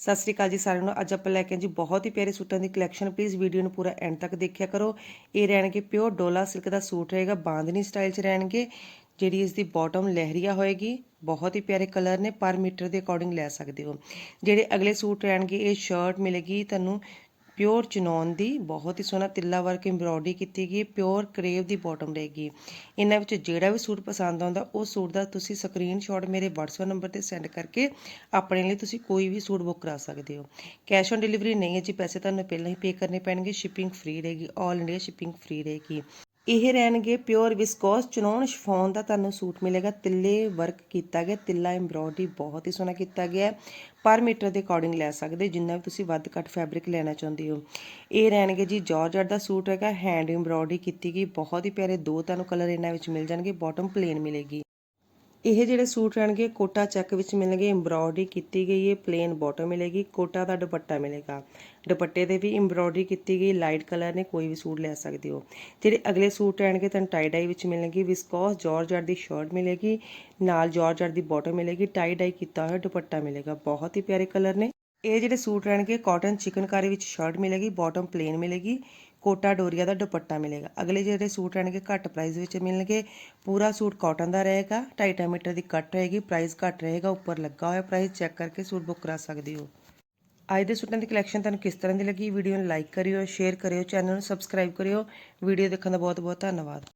ਸਤਿ ਸ੍ਰੀ ਅਕਾਲ ਜੀ ਸਾਰਿਆਂ ਨੂੰ। ਅੱਜ ਆਪਾਂ ਲੈ ਕੇ ਆਏ ਜੀ ਬਹੁਤ ਹੀ ਪਿਆਰੇ ਸੂਟਾਂ ਦੀ ਕਲੈਕਸ਼ਨ ਪਲੀਜ਼ ਵੀਡੀਓ ਨੂੰ ਪੂਰਾ ਐਂਡ ਤੱਕ ਦੇਖਿਆ ਕਰੋ। ਇਹ ਰਹਿਣਗੇ ਪਿਓਰ ਡੋਲਾ ਸਿਲਕ ਦਾ ਸੂਟ ਰਹੇਗਾ, ਬਾਂਦਨੀ ਸਟਾਈਲ 'ਚ ਰਹਿਣਗੇ, ਜਿਹੜੀ ਇਸ ਦੀ ਬਾਟਮ ਲਹਿਰੀਆ ਹੋਏਗੀ। ਬਹੁਤ ਹੀ ਪਿਆਰੇ ਕਲਰ ਨੇ, ਪਰ ਮੀਟਰ ਦੇ ਅਕੋਰਡਿੰਗ ਲੈ ਸਕਦੇ ਹੋ। ਜਿਹੜੇ ਅਗਲੇ ਸੂਟ ਰਹਿਣਗੇ, ਇਹ ਸ਼ਰਟ ਮਿਲੇਗੀ ਤੁਹਾਨੂੰ ਪਿਓਰ ਚਨੌਨ ਦੀ ਬਹੁਤ ਹੀ ਸੋਹਣਾ ਤਿੱਲਾ ਵਰਕ ਐਮਬ੍ਰੋਇਡਰੀ ਕੀਤੀ ਗਈ ਪਿਓਰ ਕਰੇਵ ਦੀ ਬਾਟਮ ਰਹੇਗੀ ਇਹਨਾਂ ਵਿੱਚ ਜਿਹੜਾ ਵੀ ਸੂਟ ਪਸੰਦ ਆਉਂਦਾ, ਉਹ ਸੂਟ ਦਾ ਤੁਸੀਂ ਸਕਰੀਨਸ਼ਾਟ ਮੇਰੇ WhatsApp ਨੰਬਰ ਤੇ ਸੈਂਡ ਕਰਕੇ ਆਪਣੇ ਲਈ ਤੁਸੀਂ ਕੋਈ ਵੀ ਸੂਟ ਬੁੱਕ ਕਰਾ ਸਕਦੇ ਹੋ। ਕੈਸ਼ ਔਨ ਡਿਲੀਵਰੀ ਨਹੀਂ ਹੈ ਜੀ, ਪੈਸੇ ਤੁਹਾਨੂੰ ਪਹਿਲਾਂ ਹੀ ਪੇ ਕਰਨੇ ਪੈਣਗੇ ਸ਼ਿਪਿੰਗ ਫ੍ਰੀ ਰਹੇਗੀ 올 ਇੰਡੀਆ ਸ਼ਿਪਿੰਗ ਫ੍ਰੀ ਰਹੇਗੀ। ਇਹ ਰਹਿਣਗੇ ਪਿਓਰ ਵਿਸਕੋਸ ਚਨੌਨ ਸ਼ਫੋਨ ਦਾ ਤੁਹਾਨੂੰ ਸੂਟ ਮਿਲੇਗਾ। ਤਿੱਲੇ ਵਰਕ ਕੀਤਾ ਗਿਆ, ਤਿੱਲਾ ਐਮਬ੍ਰੋਇਡਰੀ ਬਹੁਤ ਹੀ ਸੋਹਣਾ ਕੀਤਾ ਗਿਆ ਪਰ ਮੀਟਰ ਦੇ ਅਕੋਰਡਿੰਗ ਲੈ ਸਕਦੇ, ਜਿੰਨਾ ਵੀ ਤੁਸੀਂ ਵੱਧ ਘੱਟ ਫੈਬਰਿਕ ਲੈਣਾ ਚਾਹੁੰਦੇ ਹੋ। ਇਹ ਰਹਿਣਗੇ ਜੀ ਜਾਰਜਟ ਦਾ ਸੂਟ ਹੈਗਾ ਹੈਂਡ ਐਮਬ੍ਰੋਇਡਰੀ ਕੀਤੀ ਗਈ, ਬਹੁਤ ਹੀ ਪਿਆਰੇ ਦੋ ਤੁਹਾਨੂੰ ਕਲਰ ਇਹਨਾਂ ਵਿੱਚ ਮਿਲ ਜਾਣਗੇ ਬਾਟਮ ਪਲੇਨ ਮਿਲੇਗੀ। ਇਹ ਜਿਹੜੇ ਸੂਟ ਰਹਿਣਗੇ, ਕੋਟਾ ਚੈੱਕ ਵਿੱਚ ਮਿਲਣਗੇ ਐਮਬ੍ਰੋਇਡਰੀ ਕੀਤੀ ਗਈ ਹੈ ਪਲੇਨ ਬਾਟਮ ਮਿਲੇਗੀ, ਕੋਟਾ ਦਾ ਦੁਪੱਟਾ ਮਿਲੇਗਾ। ਦੁਪੱਟੇ ਦੇ ਵੀ ਐਮਬ੍ਰੋਇਡਰੀ ਕੀਤੀ ਗਈ ਲਾਈਟ ਕਲਰ ਨੇ, ਕੋਈ ਵੀ ਸੂਟ ਲੈ ਸਕਦੇ ਹੋ। ਜਿਹੜੇ ਅਗਲੇ ਸੂਟ ਰਹਿਣਗੇ, ਤੁਹਾਨੂੰ ਟਾਈ ਡਾਈ ਵਿੱਚ ਮਿਲਣਗੇ ਵਿਸਕੋਸ ਜਾਰਜਟ ਦੀ ਸ਼ਰਟ ਮਿਲੇਗੀ, ਨਾਲ ਜਾਰਜਟ ਦੀ ਬਾਟਮ ਮਿਲੇਗੀ ਟਾਈ ਡਾਈ ਕੀਤਾ ਹੋਇਆ ਦੁਪੱਟਾ ਮਿਲੇਗਾ। ਬਹੁਤ ਹੀ ਪਿਆਰੇ ਕਲਰ ਨੇ। ਇਹ ਜਿਹੜੇ ਸੂਟ ਰਹਿਣਗੇ ਕਾਟਨ ਚਿਕਨਕਾਰੀ ਵਿੱਚ ਸ਼ਰਟ ਮਿਲੇਗੀ ਬਾਟਮ ਪਲੇਨ ਮਿਲੇਗੀ, ਕੋਟਾ ਡੋਰੀਆ ਦਾ ਦੁਪੱਟਾ ਮਿਲੇਗਾ। ਅਗਲੇ ਜਿਹੜੇ ਸੂਟ ਰਹਿਣਗੇ, ਘੱਟ ਪ੍ਰਾਈਸ ਵਿੱਚ ਮਿਲਣਗੇ। ਪੂਰਾ ਸੂਟ ਕਾਟਨ ਦਾ ਰਹੇਗਾ 2.5 ਮੀਟਰ ਦੀ ਕੱਟ ਰਹੇਗੀ ਪ੍ਰਾਈਸ ਘੱਟ ਰਹੇਗਾ, ਉੱਪਰ ਲੱਗਾ ਹੋਇਆ ਪ੍ਰਾਈਸ ਚੈੱਕ ਕਰਕੇ ਸੂਟ ਬੁੱਕ ਕਰਾ ਸਕਦੇ ਹੋ। ਅੱਜ ਦੇ ਸੂਟਾਂ ਦੀ ਕਲੈਕਸ਼ਨ ਤੁਹਾਨੂੰ ਕਿਸ ਤਰ੍ਹਾਂ ਦੀ ਲੱਗੀ? ਵੀਡੀਓ ਨੂੰ ਲਾਈਕ ਕਰਿਓ ਸ਼ੇਅਰ ਕਰਿਓ ਚੈਨਲ ਨੂੰ ਸਬਸਕ੍ਰਾਈਬ ਕਰਿਓ। ਵੀਡੀਓ ਦੇਖਣ ਦਾ ਬਹੁਤ ਬਹੁਤ ਧੰਨਵਾਦ।